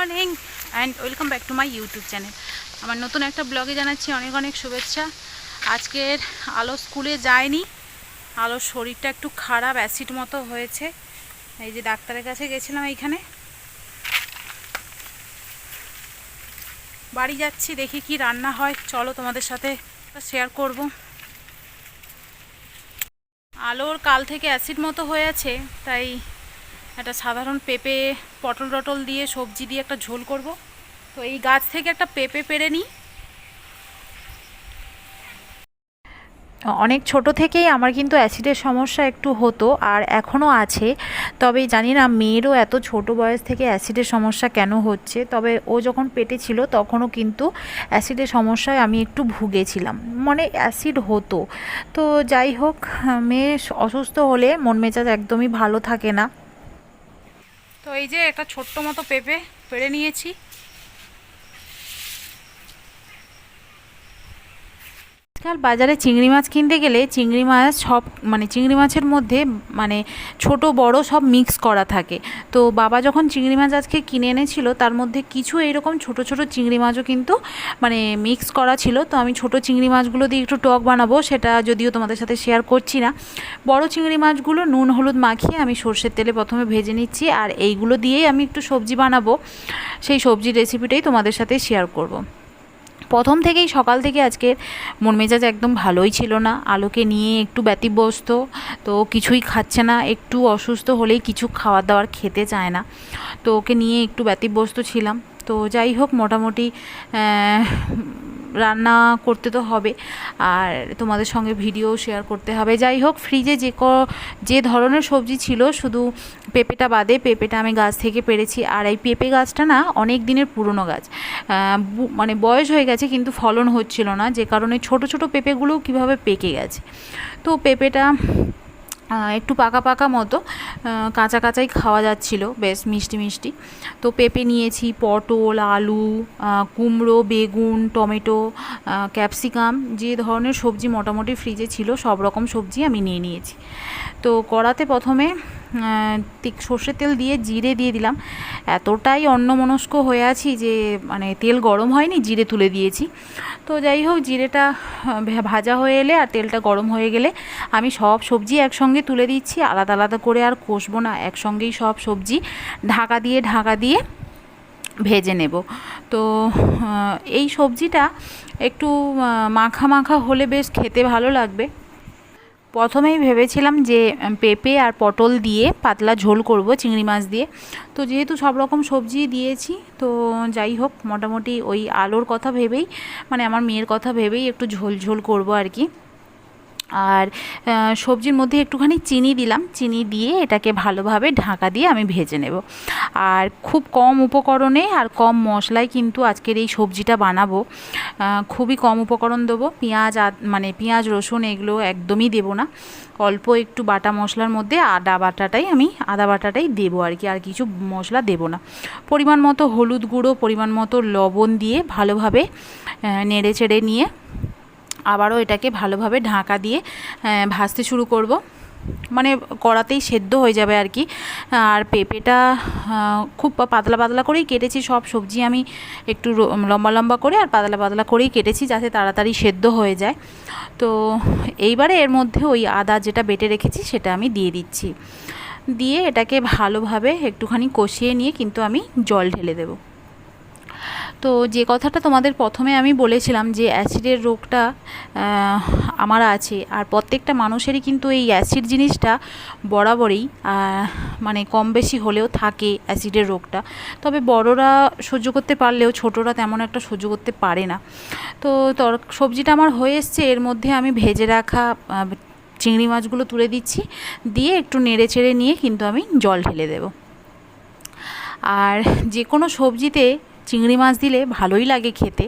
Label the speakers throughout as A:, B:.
A: Morning and welcome back to my YouTube channel. আমার নতুন একটা ব্লগে জানাচ্ছি অনেক অনেক শুভেচ্ছা। আজকের আলো স্কুলে যায়নি। আলোর শরীরটা একটু খারাপ অ্যাসিড মতো হয়েছে। এই যে ডাক্তারের কাছে গেছিলাম এইখানে। বাড়ি যাচ্ছি, দেখি কি রান্না হয়। চলো তোমাদের সাথে শেয়ার করব। আলোর কাল থেকে অ্যাসিড মতো হয়েছে তাই একটা সাধারণ পেঁপে পটল টটল দিয়ে সবজি দিয়ে একটা ঝোল করব। তো এই গাছ থেকে একটা পেঁপে পেরে নিই।
B: অনেক ছোট থেকেই আমার কিন্তু অ্যাসিডের সমস্যা একটু হতো আর এখনও আছে। তবে জানি না মেয়েরও এত ছোট বয়স থেকে অ্যাসিডের সমস্যা কেন হচ্ছে। তবে ও যখন পেটে ছিল তখনও কিন্তু অ্যাসিডের সমস্যায় আমি একটু ভুগেছিলাম। মানে অ্যাসিড হতো। তো যাই হোক, মেয়ে অসুস্থ হলে মন মেজাজ একদমই ভালো থাকে না।
A: তো এই যে একটা ছোট্ট মতো পেঁপে পেড়ে নিয়েছি।
B: আজকাল বাজারে চিংড়ি মাছ কিনতে গেলে চিংড়ি মাছ সব মানে চিংড়ি মাছের মধ্যে মানে ছোট বড় সব মিক্স করা থাকে। তো বাবা যখন চিংড়ি মাছ আজকে কিনে এনেছিল, তার মধ্যে কিছু এইরকম ছোট ছোট চিংড়ি মাছও কিন্তু মানে মিক্স করা ছিল। তো আমি ছোট চিংড়ি মাছগুলো দিয়ে একটু টক বানাবো, সেটা যদিও তোমাদের সাথে শেয়ার করছি না। বড় চিংড়ি মাছগুলো নুন, হলুদ মাখিয়ে আমি সর্ষের তেলে প্রথমে ভেজে নিচ্ছি, আর এইগুলো দিয়েই আমি একটু সবজি বানাবো। সেই সবজির রেসিপিটাই তোমাদের সাথে শেয়ার করব। প্রথম থেকেই সকাল থেকে আজকে মন মেজাজ একদম ভালোই ছিল না। আলোকে নিয়ে একটু ব্যতিব্যস্ত, তো কিছুই খাচ্ছে না। একটু অসুস্থ হলেই কিছু খাওয়া দাওয়ার খেতে চায় না। তো ওকে নিয়ে একটু ব্যতিব্যস্ত ছিলাম। তো যাই হোক, মোটামুটি রান্না করতে তো হবে। আর তোমাদের সঙ্গে ভিডিও শেয়ার করতে হবে। যাই হোক ফ্রিজে যে ক, যে ধরনের সবজি ছিল, শুধু পেঁপেটা বাদে পেঁপেটা আমি গাছ থেকে পেরেছি। আর এই পেঁপে গাছটা না, অনেক দিনের পুরনো গাছ। মানে বয়স হয়ে গেছে, কিন্তু ফলন হচ্ছিল না। যে কারণে ছোট ছোট পেঁপেগুলোও কীভাবে পেকে গেছে। তো পেঁপেটা একটু পাকা পাকা মতো কাঁচা কাঁচাই খাওয়া যাচ্ছিল, বেশ মিষ্টি মিষ্টি। তো পেঁপে নিয়েছি, পটল, আলু কুমড়ো, বেগুন, টমেটো ক্যাপসিকাম, যে ধরনের সবজি মোটামুটি ফ্রিজে ছিল, সব রকম সবজি আমি নিয়ে নিয়েছি। তো কড়াতে প্রথমে সর্ষের তেল দিয়ে জিরে দিয়ে দিলাম। এতটাই অন্যমনস্ক হয়ে আছি যে মানে তেল গরম হয়নি, জিরে তুলে দিয়েছি। তো যাই হোক, জিরেটা ভাজা হয়ে এলে আর তেলটা গরম হয়ে গেলে আমি সব সবজি একসঙ্গে তুলে দিচ্ছি। আলাদা আলাদা করে আর কষবো না, একসঙ্গেই সব সবজি ঢাকা দিয়ে ঢাকা দিয়ে ভেজে নেব। তো এই সবজিটা একটু মাখা মাখা হলে বেশ খেতে ভালো লাগবে। প্রথমেই ভেবেছিলাম যে পেঁপে আর পটল দিয়ে পাতলা ঝোল করব, চিংড়ি মাছ দিয়ে। তো যেহেতু সব রকম সবজি দিয়েছি, তো যাই হোক, মোটামুটি ওই আলোর কথা ভেবেই মানে আমার মেয়ের কথা ভেবেই একটু ঝোল ঝোল করব আর কি। আর সবজির মধ্যে একটুখানি চিনি দিলাম। চিনি দিয়ে এটাকে ভালোভাবে ঢাকা দিয়ে আমি ভেজে নেব। আর খুব কম উপকরণে আর কম মশলায় কিন্তু আজকের এই সবজিটা বানাবো। খুবই কম উপকরণ দেবো। পেঁয়াজ মানে পেঁয়াজ, রসুন এগুলো একদমই দেবো না। অল্প একটু বাটা মশলার মধ্যে আদা বাটাটাই আমি, আদা বাটাটাই দেবো আর কি। আর কিছু মশলা দেবো না। পরিমাণ মতো হলুদ গুঁড়ো, পরিমাণ মতো লবণ দিয়ে ভালোভাবে নেড়ে চেড়ে নিয়ে আবারও এটাকে ভালোভাবে ঢাকা দিয়ে ভাজতে শুরু করব। মানে কড়াতেই সেদ্ধ হয়ে যাবে আর কি। আর পেঁপেটা খুব পাতলা পাতলা করেই কেটেছি। সব সবজি আমি একটু লম্বা লম্বা করে আর পাতলা পাতলা করেই কেটেছি যাতে তাড়াতাড়ি সেদ্ধ হয়ে যায়। তো এইবারে এর মধ্যে ওই আদা যেটা বেটে রেখেছি সেটা আমি দিয়ে দিচ্ছি। দিয়ে এটাকে ভালোভাবে একটুখানি কষিয়ে নিয়ে কিন্তু আমি জল ঢেলে দেবো। তো যে কথাটা তোমাদের প্রথমে আমি বলেছিলাম যে অ্যাসিডের রোগটা আমার আছে, আর প্রত্যেকটা মানুষেরই কিন্তু এই অ্যাসিড জিনিসটা বরাবরই মানে কম বেশি হলেও থাকে অ্যাসিডের রোগটা। তবে বড়রা সহ্য করতে পারলেও ছোটরা তেমন একটা সহ্য করতে পারে না। তো তর, সবজিটা আমার হয়ে এসছে, এর মধ্যে আমি ভেজে রাখা চিংড়ি মাছগুলো তুলে দিচ্ছি। দিয়ে একটু নেড়ে চেড়ে নিয়ে কিন্তু আমি জল ঢেলে দেব। আর যে কোনো সবজিতে চিংড়ি মাছ দিলে ভালোই লাগে খেতে।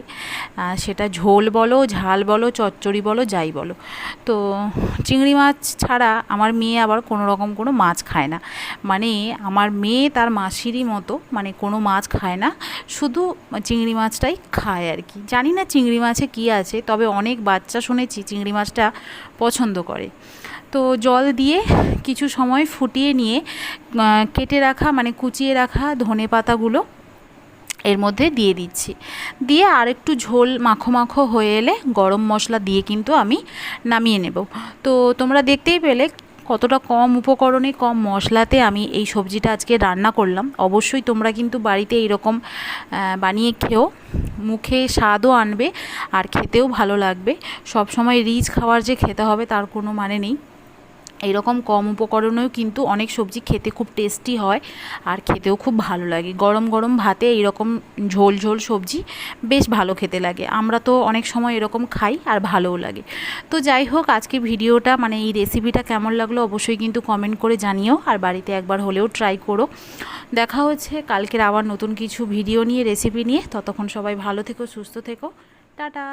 B: সেটা ঝোল বলো, ঝাল বলো, চচ্চড়ি বলো, যাই বলো। তো চিংড়ি মাছ ছাড়া আমার মেয়ে আবার কোনো রকম কোনো মাছ খায় না। মানে আমার মেয়ে তার মাসিরই মতো মানে কোনো মাছ খায় না, শুধু চিংড়ি মাছটাই খায় আর কি। জানি না চিংড়ি মাছে কী আছে, তবে অনেক বাচ্চা শুনেছি চিংড়ি মাছটা পছন্দ করে। তো জল দিয়ে কিছু সময় ফুটিয়ে নিয়ে কেটে রাখা মানে কুচিয়ে রাখা ধনে পাতাগুলো এর মধ্যে দিয়ে দিচ্ছি। দিয়ে আর একটু ঝোল মাখো মাখো হয়ে এলে গরম মশলা দিয়ে কিন্তু আমি নামিয়ে নেব। তো তোমরা দেখতেই পেলে কতটা কম উপকরণে, কম মশলাতে আমি এই সবজিটা আজকে রান্না করলাম। অবশ্যই তোমরা কিন্তু বাড়িতে এইরকম বানিয়ে খেও। মুখে স্বাদও আনবে আর খেতেও ভালো লাগবে। সব সময় রিচ খাবার যে খেতে হবে তার কোনো মানে নেই। এইরকম কম উপকরণেও কিন্তু অনেক সবজি খেতে খুব টেস্টি হয় আর খেতেও খুব ভালো লাগে। গরম গরম ভাতে এইরকম ঝোল ঝোল সবজি বেশ ভালো খেতে লাগে। আমরা তো অনেক সময় এরকম খাই আর ভালোও লাগে। তো যাই হোক, আজকে ভিডিওটা মানে এই রেসিপিটা কেমন লাগল অবশ্যই কিন্তু কমেন্ট করে জানিও আর বাড়িতে একবার হলেও ট্রাই করো। দেখা হচ্ছে কালকের আবার নতুন কিছু ভিডিও নিয়ে রেসিপি নিয়ে। ততক্ষণ সবাই ভালো থেকো, সুস্থ থেকো। টাটা!